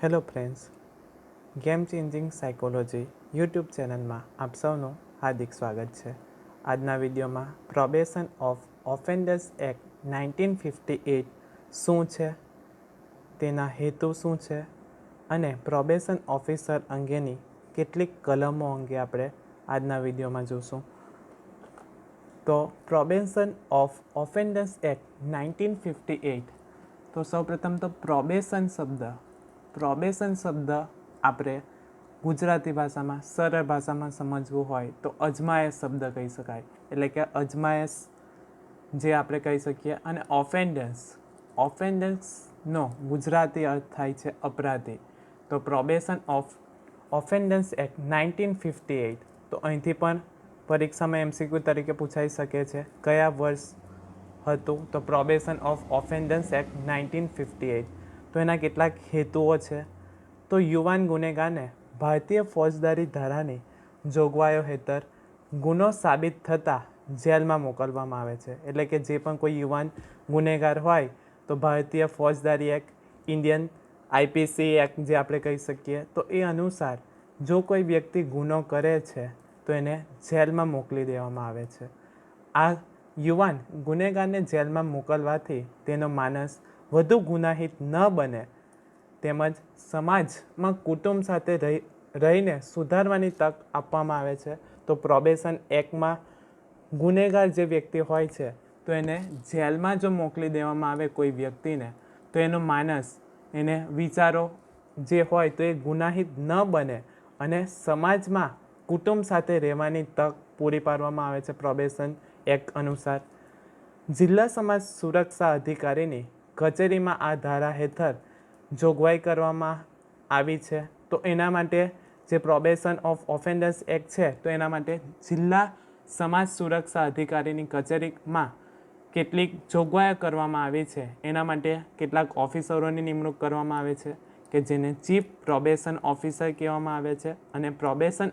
Hello friends, game changing psychology YouTube ચેનલમાં આપ સૌનું હાર્દિક સ્વાગત છે. આજના વિડીયોમાં probation of offenders act nineteen fifty eight શું છે, તેના હેતુ શું છે અને પ્રોબેશન ઓફિસર અંગેની કેટલીક કલમો અંગે આપણે આજના વિડીયોમાં જોઈશું તો probation of offenders act nineteen fifty eight તો સૌપ્રથમ તો પ્રોબેશન શબ્દ પ્રોબેશન શબ્દ આપણે ગુજરાતી ભાષામાં સરળ ભાષામાં સમજવું હોય તો અજમાયશ શબ્દ કહી શકાય. એટલે કે અજમાયશ જે આપણે કહી શકીએ અને ઓફેન્ડન્સ ઓફેન્ડન્સનો ગુજરાતી અર્થ થાય છે અપરાધી. તો probation of offenders act nineteen fifty eight તો અહીંથી પણ પરીક્ષામાં એમસીક્યુ તરીકે પૂછાઈ શકે છે કયા વર્ષ હતું? તો probation of offenders act nineteen fifty eight તો એના કેટલાક હેતુઓ છે. તો યુવાન ગુનેગારને ભારતીય ફોજદારી ધારાની જોગવાઈઓ હેઠળ ગુનો સાબિત થતાં જેલમાં મોકલવામાં આવે છે. એટલે કે જે પણ કોઈ યુવાન ગુનેગાર હોય, તો ભારતીય ફોજદારી એક્ટ, ઇન્ડિયન આઈપીસી એક્ટ જે આપણે કહી શકીએ, તો એ અનુસાર જો કોઈ વ્યક્તિ ગુનો કરે છે, તો એને જેલમાં મોકલી દેવામાં આવે છે. આ યુવાન ગુનેગારને જેલમાં મોકલવાથી તેનો માનસ વધુ ગુનાહિત ન બને, તેમજ સમાજમાં કુટુંબ સાથે રહી, રહીને સુધારવાની તક આપવામાં આવે છે. તો પ્રોબેશન એક્ટમાં ગુનેગાર જે વ્યક્તિ હોય છે, તો એને જેલમાં જો મોકલી દેવામાં આવે કોઈ વ્યક્તિને, તો એનો માનસ, એને વિચારો જે હોય તો એ ગુનાહિત ન બને અને સમાજમાં કુટુંબ સાથે રહેવાની તક પૂરી પાડવામાં આવે છે. પ્રોબેશન એક્ટ અનુસાર જિલ્લા સમાજ સુરક્ષા અધિકારીની કચેરીમાં આ ધારા હેઠળ જોગવાઈ કરવામાં આવી છે. તો એના માટે જે પ્રોબેશન ઓફ ઓફેન્ડર્સ એક્ટ છે, તો એના માટે જિલ્લા સમાજ સુરક્ષા અધિકારીની કચેરીમાં કેટલીક જોગવાઈઓ કરવામાં આવી છે. એના માટે કેટલાક ઓફિસરોની નિમણૂક કરવામાં આવે છે કે જેને ચીફ પ્રોબેશન ઓફિસર કહેવામાં આવે છે અને પ્રોબેશન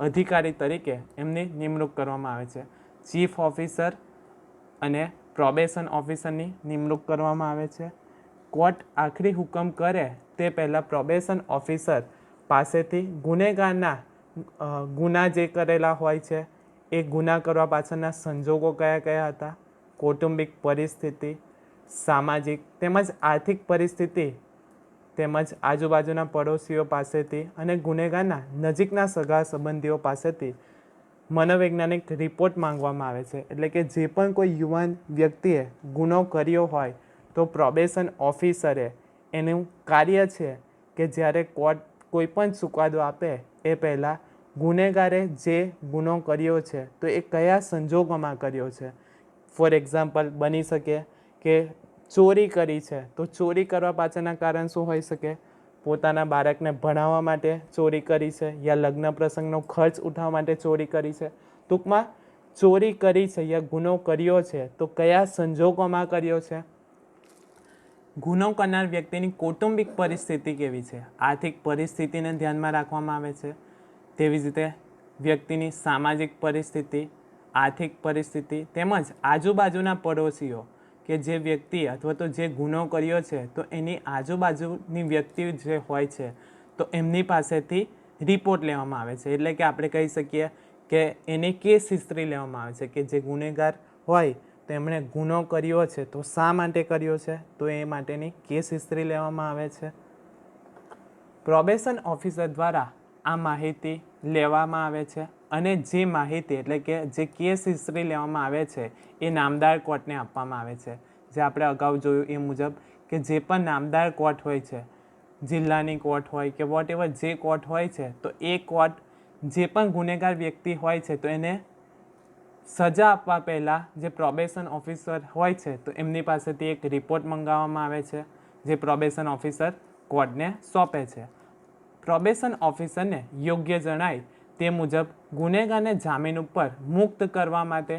અધિકારી તરીકે એમની નિમણૂક કરવામાં આવે છે. ચીફ ઓફિસર અને પ્રોબેશન ઓફિસરની નિમણૂક કરવામાં આવે છે. કોર્ટ આખરી હુકમ કરે તે પહેલાં પ્રોબેશન ઓફિસર પાસેથી ગુનેગારના ગુના જે કરેલા હોય છે, એ ગુના કરવા પાછળના સંજોગો કયા કયા હતા? કૌટુંબિક પરિસ્થિતિ, સામાજિક તેમજ આર્થિક પરિસ્થિતિ, તેમજ આજુબાજુના પડોશીઓ પાસેથી અને ગુનેગારના નજીકના સગા સંબંધીઓ પાસેથી મનોવૈજ્ઞાનિક રિપોર્ટ માંગવામાં આવે છે. એટલે કે જે પણ કોઈ યુવાન વ્યક્તિએ ગુનો કર્યો હોય, તો પ્રોબેશન ઓફિસરે એનું કાર્ય છે કે જ્યારે કોર્ટ કોઈ પણ ચુકાદો આપે, એ પહેલાં ગુનેગારે જે ગુનો કર્યો છે, તો એ કયા સંજોગોમાં કર્યો છે. ફોર એક્ઝામ્પલ બની શકે કે ચોરી કરી છે, તો ચોરી કરવા પાછળના કારણ શું હોઈ શકે? પોતાના બાળકને ભણાવવા માટે ચોરી કરી છે યા લગ્ન પ્રસંગનો ખર્ચ ઉઠાવવા માટે ચોરી કરી છે. ટૂંકમાં, ચોરી કરી છે યા ગુનો કર્યો છે તો કયા સંજોગોમાં કર્યો છે? ગુનો કરનાર વ્યક્તિની કૌટુંબિક પરિસ્થિતિ કેવી છે? આર્થિક પરિસ્થિતિને ધ્યાનમાં રાખવામાં આવે છે. તેવી જ રીતે, વ્યક્તિની સામાજિક પરિસ્થિતિ, આર્થિક પરિસ્થિતિ તેમજ આજુબાજુના પડોશીઓ કે જે વ્યક્તિ અથવા તો જે ગુનો કર્યો છે, તો એની આજુબાજુની વ્યક્તિ જે હોય છે, તો એમની પાસેથી રિપોર્ટ લેવામાં આવે છે. એટલે કે આપણે કહી શકીએ કે એને કેસ હિસ્ટ્રી લેવામાં આવે છે કે જે ગુનેગાર હોય, તો એમણે ગુનો કર્યો છે, તો શા માટે કર્યો છે, તો એ માટેની કેસ હિસ્ટ્રી લેવામાં આવે છે. પ્રોબેશન ઓફિસર દ્વારા આ માહિતી લેવામાં આવે છે. અને જે માહિતી એટલે કે જે કેસ હિસ્ટ્રી લેવામાં આવે છે, એ નામદાર કોર્ટને આપવામાં આવે છે. જે આપણે અગાઉ જોયું એ મુજબ કે જે પણ નામદાર કોર્ટ હોય છે, જિલ્લાની કોર્ટ હોય કે વોટ એવર જે કોર્ટ હોય છે, તો એ કોર્ટ જે પણ ગુનેગાર વ્યક્તિ હોય છે, તો એને સજા આપવા પહેલાં જે પ્રોબેશન ઓફિસર હોય છે, તો એમની પાસેથી એક રિપોર્ટ મંગાવવામાં આવે છે, જે પ્રોબેશન ઓફિસર કોર્ટને સોંપે છે. પ્રોબેશન ઓફિસરને યોગ્ય જણાય તે મુજબ ગુનેગારને જામીન ઉપર મુક્ત કરવા માટે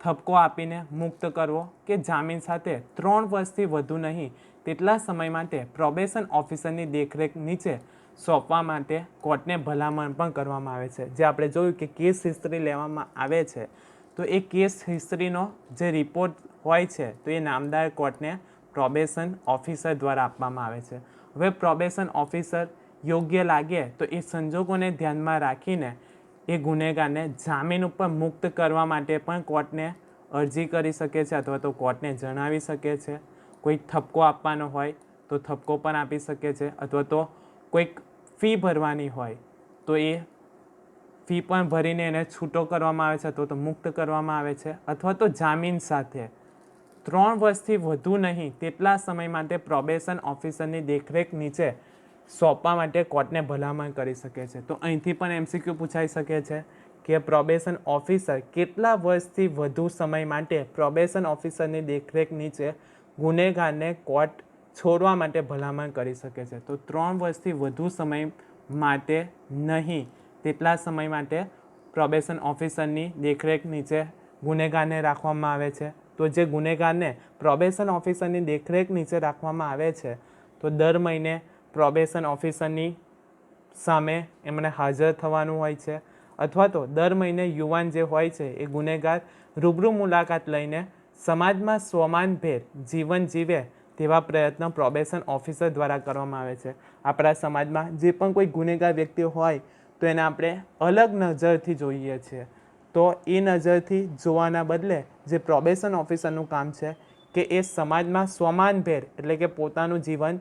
ઠપકો આપીને મુક્ત કરવો કે જામીન સાથે ત્રણ વર્ષથી વધુ નહીં, તેટલા સમય માટે પ્રોબેશન ઓફિસરની દેખરેખ નીચે સોંપવા માટે કોર્ટને ભલામણ પણ કરવામાં આવે છે. જે આપણે જોયું કે કેસ હિસ્ટ્રી લેવામાં આવે છે, તો એ કેસ હિસ્ટ્રીનો જે રિપોર્ટ હોય છે, તો એ નામદાર કોર્ટને પ્રોબેશન ઓફિસર દ્વારા આપવામાં આવે છે. હવે પ્રોબેશન ઓફિસર યોગ્ય લાગે તો એ સંજોગોને ધ્યાનમાં રાખીને એ ગુનેગારને જામીન ઉપર મુક્ત કરવા માટે પણ કોર્ટને અરજી કરી શકે છે અથવા તો કોર્ટને જણાવી શકે છે. કોઈ ઠપકો આપવાનો હોય તો ઠપકો પણ આપી શકે છે અથવા તો કોઈક ફી ભરવાની હોય તો એ ફી પણ ભરીને એને છૂટો કરવામાં આવે છે અથવા તો મુક્ત કરવામાં આવે છે અથવા તો જામીન સાથે. ત્રણ વર્ષથી વધુ નહીં, તેટલા સમય માટે પ્રોબેશન ઓફિસરની દેખરેખ નીચે સોંપવા માટે કોર્ટને ભલામણ કરી શકે છે. તો અહીંથી પણ એમસીક્યુ પૂછાઈ શકે છે કે પ્રોબેશન ઓફિસર કેટલા વર્ષથી વધુ સમય માટે પ્રોબેશન ઓફિસરની દેખરેખ નીચે ગુનેગારને કોર્ટ છોડવા માટે ભલામણ કરી શકે છે? તો ત્રણ વર્ષથી વધુ સમય માટે નહીં, તેટલા સમય માટે પ્રોબેશન ઓફિસરની દેખરેખ નીચે ગુનેગારને રાખવામાં આવે છે. તો જે ગુનેગારને પ્રોબેશન ઓફિસરની દેખરેખ નીચે રાખવામાં આવે છે, તો દર મહિને પ્રોબેશન ઓફિસરની સામે એમણે હાજર થવાનું હોય છે અથવા તો દર મહિને યુવાન જે હોય છે એ ગુનેગાર રૂબરૂ મુલાકાત લઈને સમાજમાં સ્વમાનભેર જીવન જીવે તેવા પ્રયત્નો પ્રોબેશન ઓફિસર દ્વારા કરવામાં આવે છે. આપણા સમાજમાં જે પણ કોઈ ગુનેગાર વ્યક્તિ હોય તો એને આપણે અલગ નજરથી જોઈએ છીએ. તો એ નજરથી જોવાના બદલે જે પ્રોબેશન ઓફિસરનું કામ છે કે એ સમાજમાં સ્વમાનભેર એટલે કે પોતાનું જીવન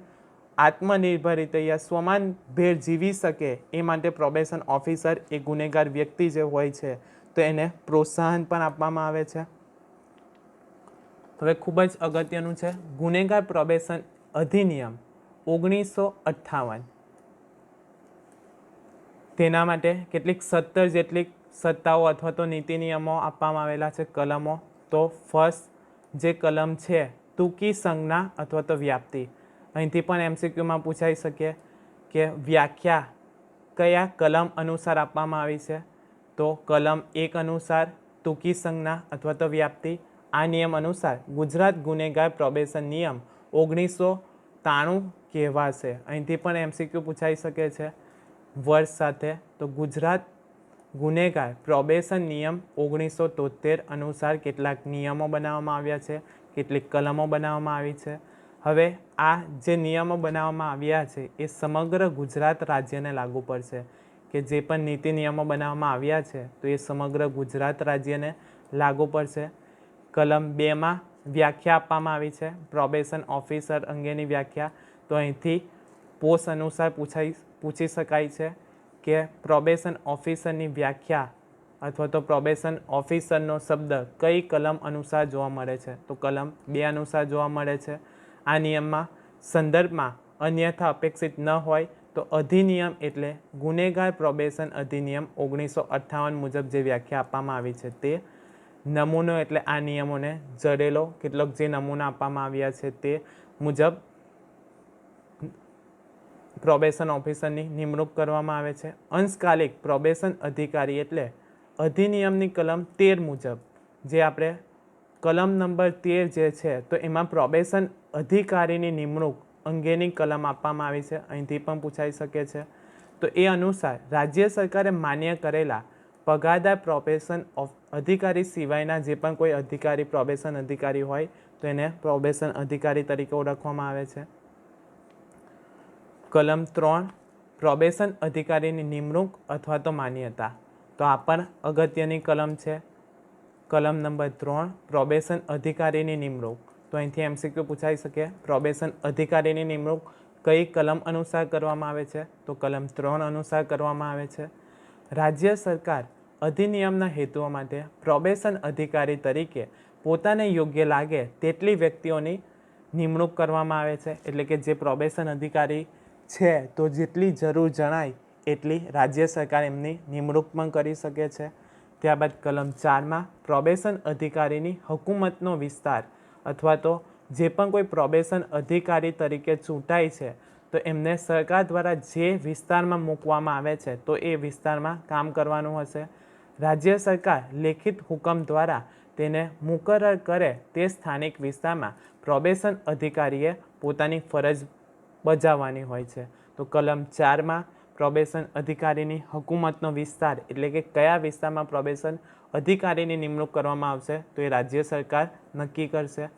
આત્મનિર્ભર યા સ્વમાન ભેર જીવી શકે એ માટે પ્રોબેશન ઓફિસર એ ગુનેગાર વ્યક્તિ જે હોય છે, તો એને પ્રોત્સાહન પણ આપવામાં આવે છે. હવે ખૂબ જ અગત્યનું છે, ગુનેગાર પ્રોબેશન અધિનિયમ ઓગણીસો અઠ્ઠાવન. તેના માટે કેટલીક સત્તર જેટલી સત્તાઓ અથવા તો નીતિ નિયમો આપવામાં આવેલા છે, કલમો. તો ફર્સ્ટ જે કલમ છે, ટૂંકી સંજ્ઞા અથવા તો વ્યાપ્તિ. અહીંથી પણ એમસીક્યુમાં પૂછાઈ શકે કે વ્યાખ્યા કયા કલમ અનુસાર આપવામાં આવી છે? તો કલમ એક અનુસાર ટૂંકી સંજ્ઞા અથવા તો વ્યાપ્તિ આ નિયમ અનુસાર ગુજરાત ગુનેગાર પ્રોબેશન નિયમ ઓગણીસો ત્રાણું કહેવાશે. અહીંથી પણ એમસીક્યુ પૂછાઈ શકે છે. વર્ષ સાથે તો ગુજરાત ગુનેગાર પ્રોબેશન નિયમ ઓગણીસો તોતેર અનુસાર કેટલાક નિયમો બનાવવામાં આવ્યા છે, કેટલીક કલમો બનાવવામાં આવી છે. હવે આ જે નિયમો બનાવવામાં આવ્યા છે, એ સમગ્ર ગુજરાત રાજ્યને લાગુ પડશે. કે જે પણ નીતિ નિયમો બનાવવામાં આવ્યા છે, તો એ સમગ્ર ગુજરાત રાજ્યને લાગુ પડશે. કલમ બેમાં વ્યાખ્યા આપવામાં આવી છે પ્રોબેશન ઓફિસર અંગેની વ્યાખ્યા. તો અહીંથી પોસ્ટ અનુસાર પૂછાઈ, પૂછી શકાય છે કે પ્રોબેશન ઓફિસરની વ્યાખ્યા અથવા તો પ્રોબેશન ઓફિસરનો શબ્દ કઈ કલમ અનુસાર જોવા મળે છે? તો કલમ બે અનુસાર જોવા મળે છે. આ નિયમમાં સંદર્ભમાં અન્યથા અપેક્ષિત ન હોય તો અધિનિયમ એટલે ગુનેગાર પ્રોબેશન અધિનિયમ ઓગણીસો અઠ્ઠાવન મુજબ જે વ્યાખ્યા આપવામાં આવી છે તે નમૂનો એટલે આ નિયમોને જડેલો, કેટલોક જે નમૂના આપવામાં આવ્યા છે તે મુજબ પ્રોબેશન ઓફિસરની નિમણૂક કરવામાં આવે છે. અંશકાલિક પ્રોબેશન અધિકારી એટલે અધિનિયમની કલમ તેર મુજબ જે આપણે કલમ નંબર તેર જે છે તો એમાં પ્રોબેશન અધિકારીની નિમણૂક અંગેની કલમ આપવામાં આવી છે. અહીંથી પણ પૂછાઈ શકે છે. તો એ અનુસાર રાજ્ય સરકારે માન્ય કરેલા પગારદાર પ્રોબેશન ઓફ અધિકારી સિવાયના જે પણ કોઈ અધિકારી પ્રોબેશન અધિકારી હોય, તો એને પ્રોબેશન અધિકારી તરીકે ઓળખવામાં આવે છે. કલમ ત્રણ પ્રોબેશન અધિકારીની નિમણૂક અથવા તો માન્યતા. તો આ પણ અગત્યની કલમ છે. કલમ નંબર ત્રણ પ્રોબેશન અધિકારીની નિમણૂક. તો અહીંથી એમસીક્યુ પૂછાઈ શકે. પ્રોબેશન અધિકારીની નિમણૂક કઈ કલમ અનુસાર કરવામાં આવે છે? તો કલમ ત્રણ અનુસાર કરવામાં આવે છે. રાજ્ય સરકાર અધિનિયમના હેતુઓ માટે પ્રોબેશન અધિકારી તરીકે પોતાને યોગ્ય લાગે તેટલી વ્યક્તિઓની નિમણૂક કરવામાં આવે છે. એટલે કે જે પ્રોબેશન અધિકારી છે, તો જેટલી જરૂર જણાય એટલી રાજ્ય સરકાર એમની નિમણૂક પણ કરી શકે છે. ત્યારબાદ કલમ ચારમાં પ્રોબેશન અધિકારીની હકુમતનો વિસ્તાર અથવા તો જે પણ કોઈ પ્રોબેશન અધિકારી તરીકે ચૂંટાય છે, તો એમને સરકાર દ્વારા જે વિસ્તારમાં મૂકવામાં આવે છે, તો એ વિસ્તારમાં કામ કરવાનું હશે. રાજ્ય સરકાર લેખિત હુકમ દ્વારા તેને મુકરર કરે તે સ્થાનિક વિસ્તારમાં પ્રોબેશન અધિકારીએ પોતાની ફરજ બજાવવાની હોય છે. તો કલમ ચારમાં પ્રોબેશન અધિકારીની હકુમતનો વિસ્તાર એટલે કે કયા વિસ્તારમાં પ્રોબેશન અધિકારીની નિમણૂક કરવામાં આવશે, તો એ રાજ્ય સરકાર નક્કી કરશે.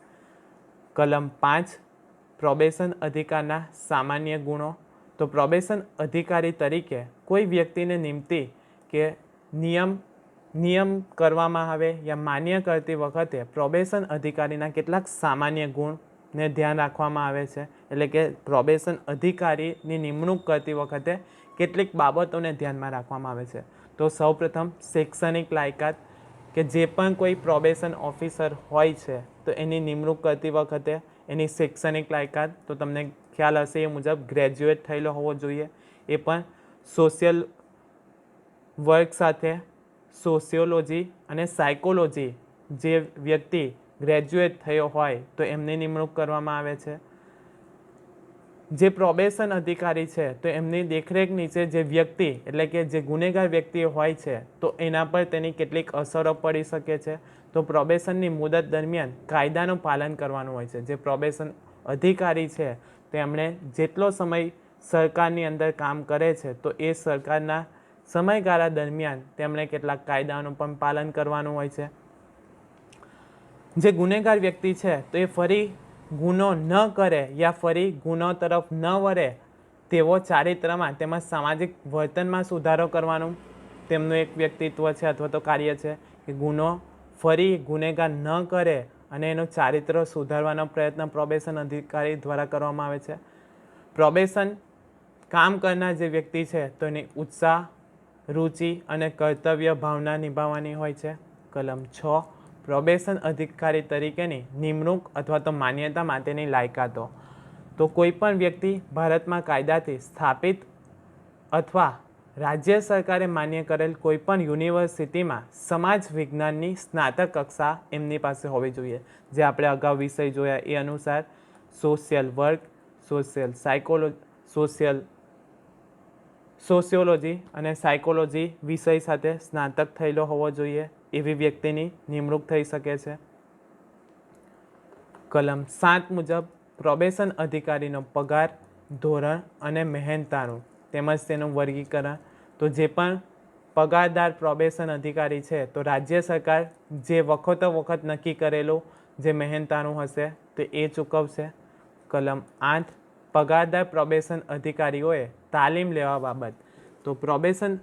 કલમ પાંચ પ્રોબેશન અધિકારના સામાન્ય ગુણો. તો પ્રોબેશન અધિકારી તરીકે કોઈ વ્યક્તિને નિમતી કે નિયમ નિયમ કરવામાં આવે યા માન્ય કરતી વખતે પ્રોબેશન અધિકારીના કેટલાક સામાન્ય ગુણને ધ્યાન રાખવામાં આવે છે. એટલે કે પ્રોબેશન અધિકારીની નિમણૂક કરતી વખતે કેટલીક બાબતોને ધ્યાનમાં રાખવામાં આવે છે. તો સૌપ્રથમ શૈક્ષણિક લાયકાત કે જે પણ કોઈ પ્રોબેશન ઓફિસર હોય છે તો એની નિમણૂક કરતી વખતે એની શૈક્ષણિક લાયકાત, તો તમને ખ્યાલ હશે એ મુજબ ગ્રેજ્યુએટ થયેલો હોવો જોઈએ. એ પણ સોશિયલ વર્ક સાથે સોશિયોલોજી અને સાયકોલોજી જે વ્યક્તિ ગ્રેજ્યુએટ થયો હોય તો એમની નિમણૂક કરવામાં આવે છે. જે પ્રોબેશન અધિકારી છે, તો એમની દેખરેખ નીચે જે વ્યક્તિ, એટલે કે જે ગુનેગાર વ્યક્તિ હોય છે, તો એના પર તેની કેટલીક અસરો પડી શકે છે. તો પ્રોબેશનની મુદત દરમિયાન કાયદાનું પાલન કરવાનું હોય છે. જે પ્રોબેશન અધિકારી છે, તેમણે જેટલો સમય સરકારની અંદર કામ કરે છે, તો એ સરકારના સમયગાળા દરમિયાન તેમણે કેટલાક કાયદાનું પણ પાલન કરવાનું હોય છે. જે ગુનેગાર વ્યક્તિ છે, તો એ ફરી ગુનો ન કરે યા ફરી ગુનો તરફ ન વળે, તેવો ચારિત્રમાં તેમજ સામાજિક વર્તનમાં સુધારો કરવાનું તેમનું એક વ્યક્તિત્વ છે અથવા તો કાર્ય છે કે ગુનો ફરી ગુનેગાર ન કરે અને એનું ચારિત્ર સુધારવાનો પ્રયત્ન પ્રોબેશન અધિકારી દ્વારા કરવામાં આવે છે. પ્રોબેશન કામ કરનાર જે વ્યક્તિ છે તો એની ઉત્સાહ, રુચિ અને કર્તવ્ય ભાવના નિભાવવાની હોય છે. કલમ છ. પ્રોબેશન અધિકારી તરીકેની નિમણૂક અથવા તો માન્યતા માટેની લાયકાતો. તો કોઈ પણ વ્યક્તિ ભારતમાં કાયદાથી સ્થાપિત અથવા રાજ્ય સરકારે માન્ય કરેલ કોઈપણ યુનિવર્સિટીમાં સમાજ વિજ્ઞાનની સ્નાતક કક્ષા એમની પાસે હોવી જોઈએ. જે આપણે અગાઉ વિષય જોયા એ અનુસાર સોશિયલ વર્ક, સોશિયલ સાયકોલો, સોશિયલ સોશિયોલોજી અને સાયકોલોજી વિષય સાથે સ્નાતક થયેલો હોવો જોઈએ. એવી વ્યક્તિની નિમણૂક થઈ શકે છે. કલમ સાત મુજબ પ્રોબેશન અધિકારીનો પગાર, ધોરણ અને મહેનતાણું તેમજ તેનું વર્ગીકરણ. તો જે પણ પગારદાર પ્રોબેશન અધિકારી છે, તો રાજ્ય સરકાર જે વખતો વખત નક્કી કરેલું જે મહેનતાણું હશે, તો એ ચૂકવશે. કલમ આઠ, પગારદાર પ્રોબેશન અધિકારીઓએ તાલીમ લેવા બાબત. તો પ્રોબેશન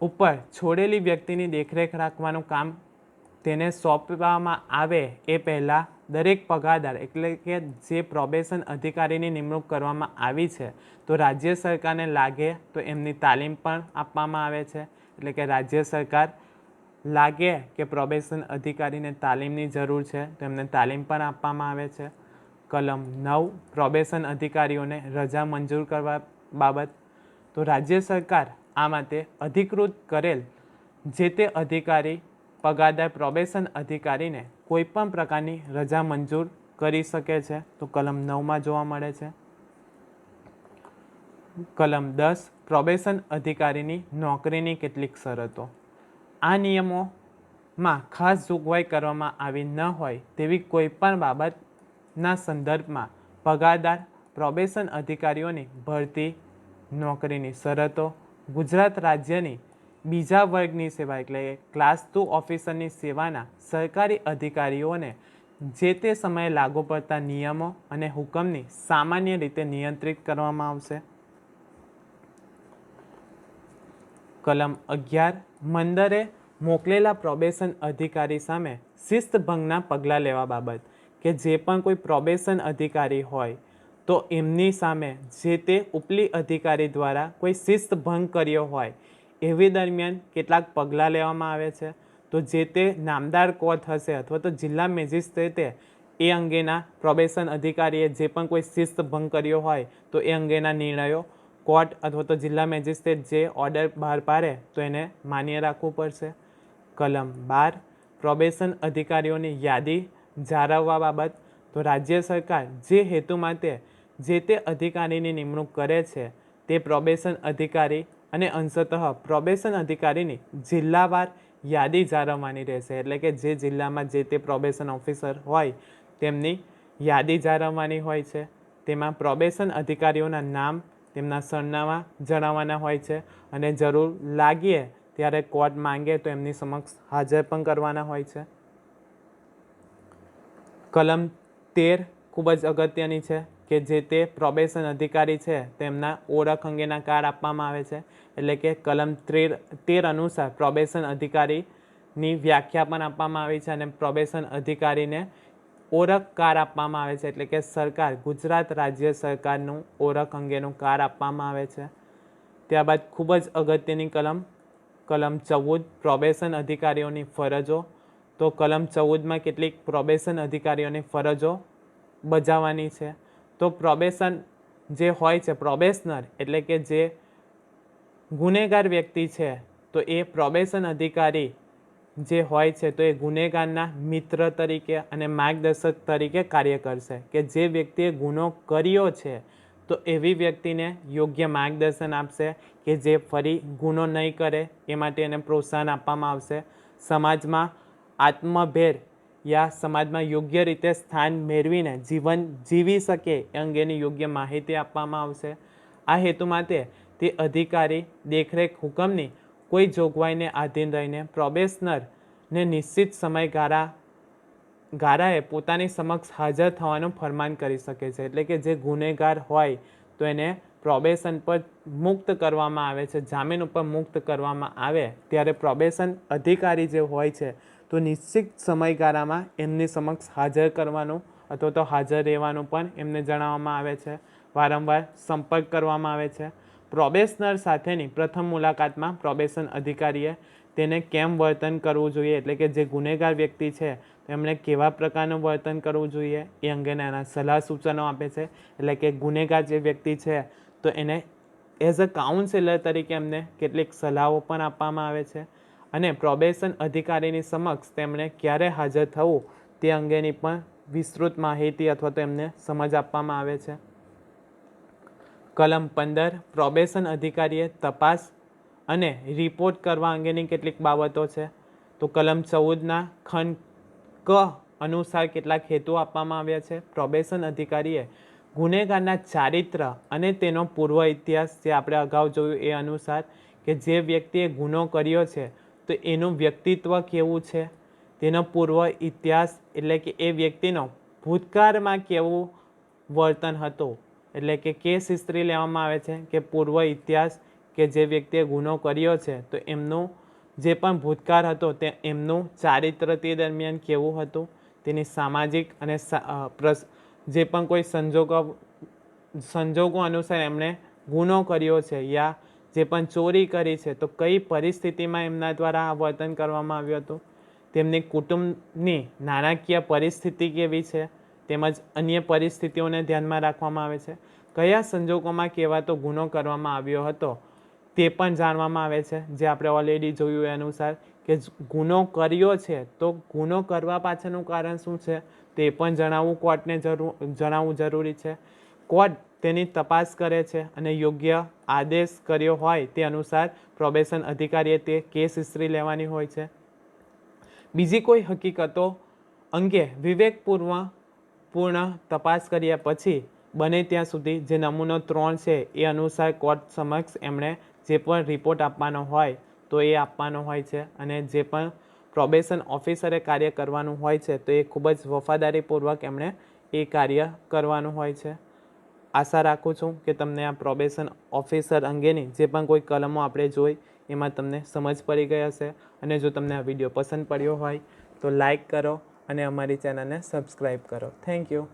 ઉપર છોડેલી વ્યક્તિની દેખરેખ રાખવાનું કામ તેને સોંપવામાં આવે એ પહેલાં દરેક પગારદાર એટલે કે જે પ્રોબેશન અધિકારીની નિમણૂક કરવામાં આવી છે, તો રાજ્ય સરકારને લાગે તો એમની તાલીમ પણ આપવામાં આવે છે. એટલે કે રાજ્ય સરકાર લાગે કે પ્રોબેશન અધિકારીને તાલીમની જરૂર છે, તો એમને તાલીમ પણ આપવામાં આવે છે. કલમ નવ પ્રોબેશન અધિકારીઓને રજા મંજૂર કરવા બાબત, તો રાજ્ય સરકાર આ માટે અધિકૃત કરેલ જે તે અધિકારી પગારદાર પ્રોબેશન અધિકારીને કોઈ પણ પ્રકારની રજા મંજૂર કરી શકે છે. તો કલમ નવમાં જોવા મળે છે. કલમ દસ પ્રોબેશન અધિકારીની નોકરીની કેટલીક શરતો. આ નિયમોમાં ખાસ જોગવાઈ કરવામાં આવી ન હોય તેવી કોઈ પણ બાબતના સંદર્ભમાં પગારદાર પ્રોબેશન અધિકારીઓની ભરતી, નોકરીની શરતો ગુજરાત રાજ્યની બીજા વર્ગની સેવા એટલે ક્લાસ ટુ ઓફિસરની સેવાના સરકારી અધિકારીઓને જે તે સમયે લાગુ પડતા નિયમો અને હુકમની સામાન્ય રીતે નિયંત્રિત કરવામાં આવશે. કલમ અગિયાર, મંદરે મોકલેલા પ્રોબેશન અધિકારી સામે શિસ્તભંગના પગલાં લેવા બાબત કે જે પણ કોઈ પ્રોબેશન અધિકારી હોય તો એમની સામે જે તે ઉપલી અધિકારી દ્વારા કોઈ શિસ્ત ભંગ કર્યો હોય, એવી દરમિયાન કેટલાક પગલાં લેવામાં આવે છે. તો જે તે નામદાર કોર્ટ હશે અથવા તો જિલ્લા મેજિસ્ટ્રેટે એ અંગેના પ્રોબેશન અધિકારીએ જે પણ કોઈ શિસ્ત ભંગ કર્યો હોય, તો એ અંગેના નિર્ણયો કોર્ટ અથવા તો જિલ્લા મેજિસ્ટ્રેટ જે ઓર્ડર બહાર પાડે, તો એને માન્ય રાખવું પડશે. કલમ બાર, પ્રોબેશન અધિકારીઓની યાદી જાળવવા બાબત. તો રાજ્ય સરકાર જે હેતુ માટે જે તે અધિકારીની નિમણૂક કરે છે, તે પ્રોબેશન અધિકારી અને અંશતઃ પ્રોબેશન અધિકારીની જિલ્લાવાર યાદી જાળવવાની રહેશે. એટલે કે જે જિલ્લામાં જે તે પ્રોબેશન ઓફિસર હોય, તેમની યાદી જાળવવાની હોય છે. તેમાં પ્રોબેશન અધિકારીઓના નામ, તેમના સરનામા જણાવવાના હોય છે અને જરૂર લાગીએ ત્યારે કોર્ટ માંગે તો એમની સમક્ષ હાજર પણ કરવાના હોય છે. કલમ તેર ખૂબ જ અગત્યની છે. કે જે તે પ્રોબેશન અધિકારી છે, તેમના ઓળખ અંગેના કાર્ડ આપવામાં આવે છે. એટલે કે કલમ તેર તેર અનુસાર પ્રોબેશન અધિકારીની વ્યાખ્યા પણ આપવામાં આવી છે અને પ્રોબેશન અધિકારીને ઓળખ કાર્ડ આપવામાં આવે છે. એટલે કે સરકાર, ગુજરાત રાજ્ય સરકારનું ઓળખ અંગેનું કાર્ડ આપવામાં આવે છે. ત્યારબાદ ખૂબ જ અગત્યની કલમ કલમ ચૌદ પ્રોબેશન અધિકારીઓની ફરજો. તો કલમ ચૌદમાં કેટલીક પ્રોબેશન અધિકારીઓની ફરજો બજાવવાની છે. તો પ્રોબેશન જે હોય છે પ્રોબેશનર એટલે કે જે ગુનેગાર વ્યક્તિ છે, તો એ પ્રોબેશન અધિકારી જે હોય છે, તો એ ગુનેગારના મિત્ર તરીકે અને માર્ગદર્શક તરીકે કાર્ય કરશે. કે જે વ્યક્તિએ ગુનો કર્યો છે, તો એવી વ્યક્તિને યોગ્ય માર્ગદર્શન આપશે કે જે ફરી ગુનો નહીં કરે, એ માટે એને પ્રોત્સાહન આપવામાં આવશે. સમાજમાં આત્મભેર યા સમાજમાં યોગ્ય રીતે સ્થાન મેળવીને જીવન જીવી શકે એ અંગેની યોગ્ય માહિતી આપવામાં આવશે. આ હેતુ માટે તે અધિકારી દેખરેખ હુકમની કોઈ જોગવાઈને આધીન રહીને પ્રોબેશનરને નિશ્ચિત સમયગાળા ગારાએ પોતાની સમક્ષ હાજર થવાનું ફરમાન કરી શકે છે. એટલે કે જે ગુનેગાર હોય તો એને પ્રોબેશન પર મુક્ત કરવામાં આવે છે. જામીન ઉપર મુક્ત કરવામાં આવે ત્યારે પ્રોબેશન અધિકારી જે હોય છે તો નિશ્ચિત સમયગાળામાં એમની સમક્ષ હાજર કરવાનું અથવા તો હાજર રહેવાનું પણ એમને જણાવવામાં આવે છે. વારંવાર સંપર્ક કરવામાં આવે છે. પ્રોબેશનર સાથેની પ્રથમ મુલાકાતમાં પ્રોબેશન અધિકારીએ તેને કેમ વર્તન કરવું જોઈએ? એટલે કે જે ગુનેગાર વ્યક્તિ છે, એમણે કેવા પ્રકારનું વર્તન કરવું જોઈએ? એ અંગેના એના સલાહ સૂચનો આપે છે. એટલે કે ગુનેગાર જે વ્યક્તિ છે, તો એને એઝ અ કાઉન્સેલર તરીકે એમને કેટલીક સલાહો પણ આપવામાં આવે છે. અને પ્રોબેશન અધિકારીની સમક્ષ તેમણે ક્યારે હાજર થવું તે અંગેની પણ વિસ્તૃત માહિતી અથવા તો એમને સમજ આપવામાં આવે છે. કલમ પંદર, પ્રોબેશન અધિકારીએ તપાસ અને રિપોર્ટ કરવા અંગેની કેટલીક બાબતો છે. તો કલમ ચૌદના ખંડ ક અનુસાર કેટલાક હેતુ આપવામાં આવ્યા છે. પ્રોબેશન અધિકારીએ ગુનેગારના ચારિત્ર અને તેનો પૂર્વ ઇતિહાસ જે આપણે અગાઉ જોયું એ અનુસાર કે જે વ્યક્તિએ ગુનો કર્યો છે તો એનું વ્યક્તિત્વ કેવું છે? તેનો પૂર્વ ઇતિહાસ એટલે કે એ વ્યક્તિનો ભૂતકાળમાં કેવું વર્તન હતું? એટલે કે કેસ હિસ્ટ્રી લેવામાં આવે છે કે પૂર્વ ઇતિહાસ કે જે વ્યક્તિએ ગુનો કર્યો છે, તો એમનું જે પણ ભૂતકાળ હતો તે એમનું ચારિત્ર તે દરમિયાન કેવું હતું? તેની સામાજિક અને જે પણ કોઈ સંજોગો સંજોગો અનુસાર એમણે ગુનો કર્યો છે યા જે પણ ચોરી કરી છે, તો કઈ પરિસ્થિતિમાં એમના દ્વારા આ વર્તન કરવામાં આવ્યું હતું? તેમની કુટુંબની નાણાકીય પરિસ્થિતિ કેવી છે? તેમજ અન્ય પરિસ્થિતિઓને ધ્યાનમાં રાખવામાં આવે છે? કયા સંજોગોમાં કહેવાતો ગુનો કરવામાં આવ્યો હતો? તે પણ જાણવામાં આવે છે. જે આપણે ઓલરેડી જોયું એ અનુસાર કે ગુનો કર્યો છે, તો ગુનો કરવા પાછળનું કારણ શું છે? તે પણ જણાવવું કોર્ટને જરૂર જણાવવું જરૂરી છે. કોર્ટ તેની તપાસ કરે છે અને યોગ્ય આદેશ કર્યો હોય તે અનુસાર પ્રોબેશન અધિકારીએ તે કેસ હિસ્ટ્રી લેવાની હોય છે. બીજી કોઈ હકીકતો અંગે વિવેકપૂર્વ પૂર્ણ તપાસ કર્યા પછી બને ત્યાં સુધી જે નમૂનો ત્રણ છે એ અનુસાર કોર્ટ સમક્ષ એમણે જે પણ રિપોર્ટ આપવાનો હોય તો એ આપવાનો હોય છે અને જે પણ પ્રોબેશન ઓફિસરે કાર્ય કરવાનું હોય છે તો એ ખૂબ જ વફાદારીપૂર્વક એમણે એ કાર્ય કરવાનું હોય છે. આશા રાખું છું કે તમને આ પ્રોબેશન ઓફિસર અંગેની જે પણ કોઈ કલમો આપણે જોઈ, એમાં તમને સમજ પડી ગઈ હશે. અને જો તમને આ વીડિયો પસંદ પડ્યો હોય, તો લાઈક કરો અને અમારી ચેનલને સબસ્ક્રાઈબ કરો. Thank you